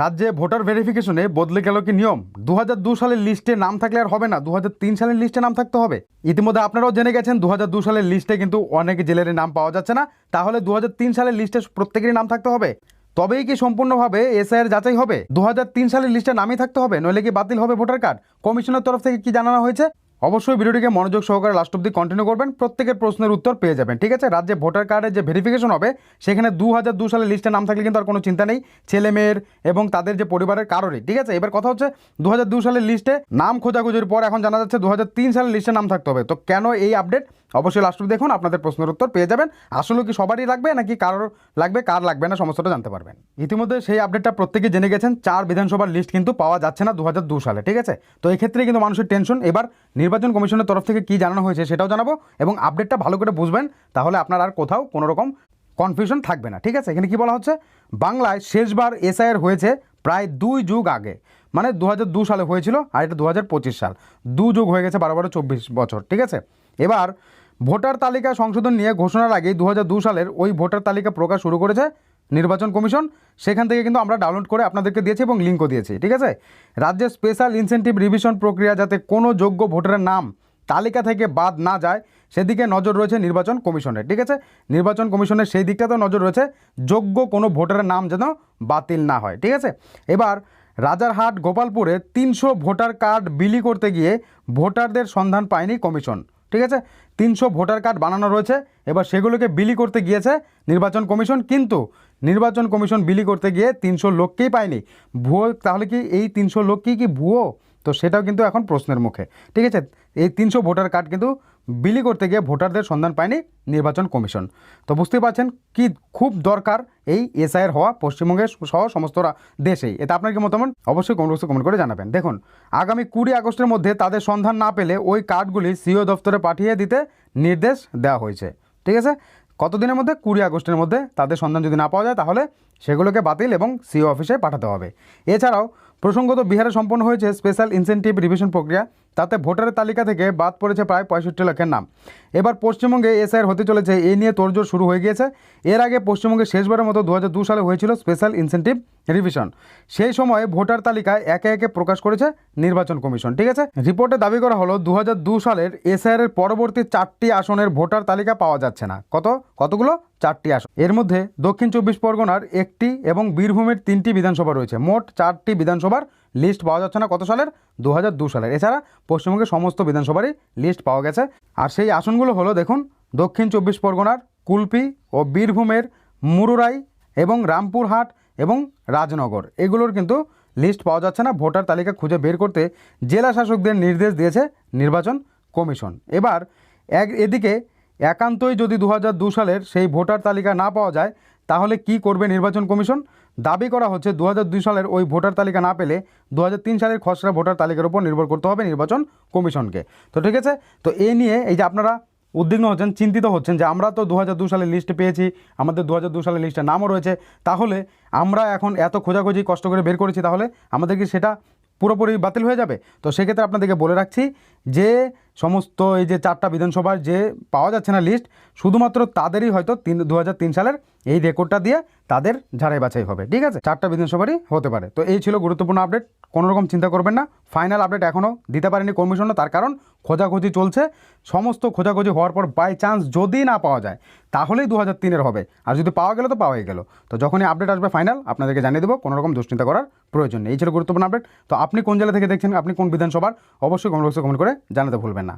রাজ্যে ভোটার ভেরিফিকেশনে বদলে গেল কি নিয়ম? দু সালের লিস্টে নাম থাকলে আর হবে না। দু হাজার তিন সালের লিস্টে নাম থাকতে হবে। ইতিমধ্যে আপনারাও জেনে গেছেন দু সালের লিস্টে কিন্তু অনেক জেলের নাম পাওয়া যাচ্ছে না। তাহলে দু হাজার তিন সালের লিস্টে প্রত্যেকেরই নাম থাকতে হবে। তবেই কি সম্পূর্ণভাবে এসআইয়ের যাচাই হবে? দু হাজার তিন সালের লিস্টে নামই থাকতে হবে, নইলে কি বাতিল হবে ভোটার কার্ড? কমিশনের তরফ থেকে কি জানানো হয়েছে? অবশ্যই ভিডিওটিকে মনোযোগ সহকারে লাস্ট অব্দি কন্টিনিউ করবেন। প্রত্যেকের প্রশ্নের উত্তর পেয়ে যাবেন, ঠিক আছে? রাজ্যে ভোটার কার্ডের যে ভেরিফিকেশন হবে, সেখানে দু হাজার দু সালের লিস্টে নাম থাকলে কিন্তু আর কোনো চিন্তা নেই। ছেলে মেয়ের এবং তাদের যে পরিবারের কারোরই, ঠিক আছে? এবার কথা হচ্ছে দু হাজার দু সালের লিস্টে নাম খোঁজাখুঁজির পর এখন জানা যাচ্ছে দু হাজার তিন সালের লিস্টে নাম থাকতে হবে। তো কেন এই আপডেট অবশ্যই লাস্ট দেখুন, আপনাদের প্রশ্নের উত্তর পেয়ে যাবেন। আসলে কি সবারই লাগবে, নাকি কারোর লাগবে, কার লাগবে না, সমস্তটা জানতে পারবেন। ইতিমধ্যে সেই আপডেটটা প্রত্যেকে জেনে গেছেন, চার বিধানসভার লিস্ট কিন্তু পাওয়া যাচ্ছে না দু সালে, ঠিক আছে? তো এক্ষেত্রে কিন্তু মানুষের টেনশন এবার নির্বাচন কমিশনের তরফ থেকে কী জানানো হয়েছে সেটাও জানাব, এবং আপডেটটা ভালো করে বুঝবেন, তাহলে আপনার আর কোথাও কোনো রকম কনফিউশন থাকবে না, ঠিক আছে? এখানে কি বলা হচ্ছে? বাংলায় শেষবার এসআইআর হয়েছে প্রায় দুই যুগ আগে। মানে দু সালে হয়েছিল, আর এটা দু হাজার পঁচিশ সাল। দু যুগ হয়ে গেছে বারো বারো চব্বিশ বছর, ঠিক আছে? এবার ভোটার তালিকা সংশোধন নিয়ে ঘোষণার আগে দু সালের ওই ভোটার তালিকা প্রকাশ শুরু করেছে নির্বাচন কমিশন। সেখান থেকে কিন্তু আমরা ডাউনলোড করে আপনাদেরকে দিয়েছি এবং লিঙ্কও দিয়েছি, ঠিক আছে? রাজ্যের স্পেশাল ইনসেন্টিভ রিভিশন প্রক্রিয়া যাতে কোনো যোগ্য ভোটারের নাম তালিকা থেকে বাদ না যায়, সেদিকে নজর রয়েছে নির্বাচন কমিশনের, ঠিক আছে? নির্বাচন কমিশনের সেই দিকটাতেও নজর রয়েছে, যোগ্য কোনো ভোটারের নাম যেন বাতিল না হয়, ঠিক আছে? এবার রাজারহাট, গোপালপুরে তিনশো ভোটার কার্ড বিলি করতে গিয়ে ভোটারদের সন্ধান পায়নি কমিশন। ঠিক আছে? তিনশো ভোটার কার্ড বানানো রয়েছে। এবার সেগুলোকে বিলি করতে গিয়েছে নির্বাচন কমিশন, কিন্তু নির্বাচন কমিশন বিলি করতে গিয়ে তিনশো লোককেই পায়নি। ভুয়ো, তাহলে কি এই তিনশো লোককেই কি ভুয়ো? তো সেটাও কিন্তু এখন প্রশ্নের মুখে। ঠিক আছে? এই তিনশো ভোটার কার্ড কিন্তু বিলি করতে গিয়ে ভোটারদের সন্ধান পায়নি নির্বাচন কমিশন। তো বুঝতেই পারছেন কি খুব দরকার এই এসআইয়ের হওয়া পশ্চিমবঙ্গের সহ সমস্ত দেশেই। এটা আপনার কি মতামত? অবশ্যই কমেন্ট কমেন্ট করে জানাবেন। দেখুন, আগামী কুড়ি আগস্টের মধ্যে তাদের সন্ধান না পেলে ওই কার্ডগুলি সিও দপ্তরে পাঠিয়ে দিতে নির্দেশ দেওয়া হয়েছে। ঠিক আছে? কতদিনের মধ্যে? কুড়ি আগস্টের মধ্যে তাদের সন্ধান যদি না পাওয়া যায় তাহলে সেগুলোকে বাতিল এবং সিও অফিসে পাঠাতে হবে। এছাড়াও প্রসঙ্গত বিহারে সম্পন্ন হয়েছে স্পেশাল ইনসেন্টিভ রিভিশন প্রক্রিয়া। তাতে ভোটারের তালিকা থেকে বাদ পড়েছে প্রায় পঁয়ষট্টি লাখের নাম। এবার পশ্চিমবঙ্গে এসআইআর হতে চলেছে এই নিয়ে তোড়জোড় শুরু হয়ে গিয়েছে। এর আগে পশ্চিমবঙ্গে শেষবারের মতো দুই হাজার দুই সালে হয়েছিল স্পেশাল ইনসেন্টিভ রিভিশন সেই সময় ভোটার তালিকায় একে একে প্রকাশ করেছে নির্বাচন কমিশন, ঠিক আছে? রিপোর্টে দাবি করা হলো দু সালের এসআইআর এর পরবর্তী চারটি আসনের ভোটার তালিকা পাওয়া যাচ্ছে না। কত? কতগুলো? চারটি আসন। এর মধ্যে দক্ষিণ চব্বিশ পরগনার একটি এবং বীরভূমের তিনটি বিধানসভা রয়েছে। মোট চারটি বিধানসভার লিস্ট পাওয়া যাচ্ছে না, কত সালের? দু সালের। এছাড়া পশ্চিমবঙ্গের সমস্ত বিধানসভারই লিস্ট পাওয়া গেছে। আর সেই আসনগুলো হলো, দেখুন, দক্ষিণ চব্বিশ পরগনার, কুলপি ও বীরভূমের মুরুরাই এবং রামপুরহাট এবং রাজনগর। এগুলোর কিন্তু লিস্ট পাওয়া যাচ্ছে না, ভোটার তালিকা খুঁজে বের করতে জেলা শাসকদের নির্দেশ দিয়েছে নির্বাচন কমিশন। এবার এক এদিকে একান্তই যদি দু সালের সেই ভোটার তালিকা না পাওয়া যায়, তাহলে কি করবে নির্বাচন কমিশন? দাবি করা হচ্ছে দু হাজার দুই সালের ওই ভোটার তালিকা না পেলে দু হাজার তিন সালের খসড়া ভোটার তালিকার উপর নির্ভর করতে হবে নির্বাচন কমিশনকে। তো ঠিক আছে? তো এ নিয়ে এই যে আপনারা উদ্বিগ্ন হচ্ছেন, চিন্তিত হচ্ছেন যে আমরা তো দু সালের লিস্ট পেয়েছি, আমাদের দু হাজার সালের লিস্টের নামও রয়েছে, তাহলে আমরা এখন এত খোঁজাখুঁজি কষ্ট করে বের করেছি, তাহলে আমাদের কি সেটা পুরোপুরি বাতিল হয়ে যাবে? তো সেক্ষেত্রে আপনাদেরকে বলে রাখছি যে সমস্ত এই যে চারটা বিধানসভার যে পাওয়া যাচ্ছে না লিস্ট শুধুমাত্র তাদেরই হয়তো তিন দু সালের এই রেকর্ডটা দিয়ে তাদের ঝাড়াই বাছাই হবে, ঠিক আছে? চারটা বিধানসভারই হতে পারে। তো এই ছিল গুরুত্বপূর্ণ আপডেট কোনো রকম চিন্তা করবেন না। ফাইনাল আপডেট এখনও দিতে পারেনি কমিশনও তার কারণ খোঁজাখুঁজি চলছে। সমস্ত খোঁজাখুঁজি হওয়ার পর বাই চান্স যদি না পাওয়া যায়, তাহলেই দু হাজার তিনের হবে। আর যদি পাওয়া গেল তো পাওয়াই গেল। তো যখনই আপডেট আসবে ফাইনাল আপনাদেরকে জানিয়ে দেবো কোনো রকম দুশ্চিন্তা করার প্রয়োজন নেই। এই ছিল গুরুত্বপূর্ণ আপডেট তো আপনি কোন জেলা থেকে দেখছেন, আপনি কোন বিধানসভার, অবশ্যই কমেন্ট বক্সে কমেন্ট করে জানাতে ভুলবেন না।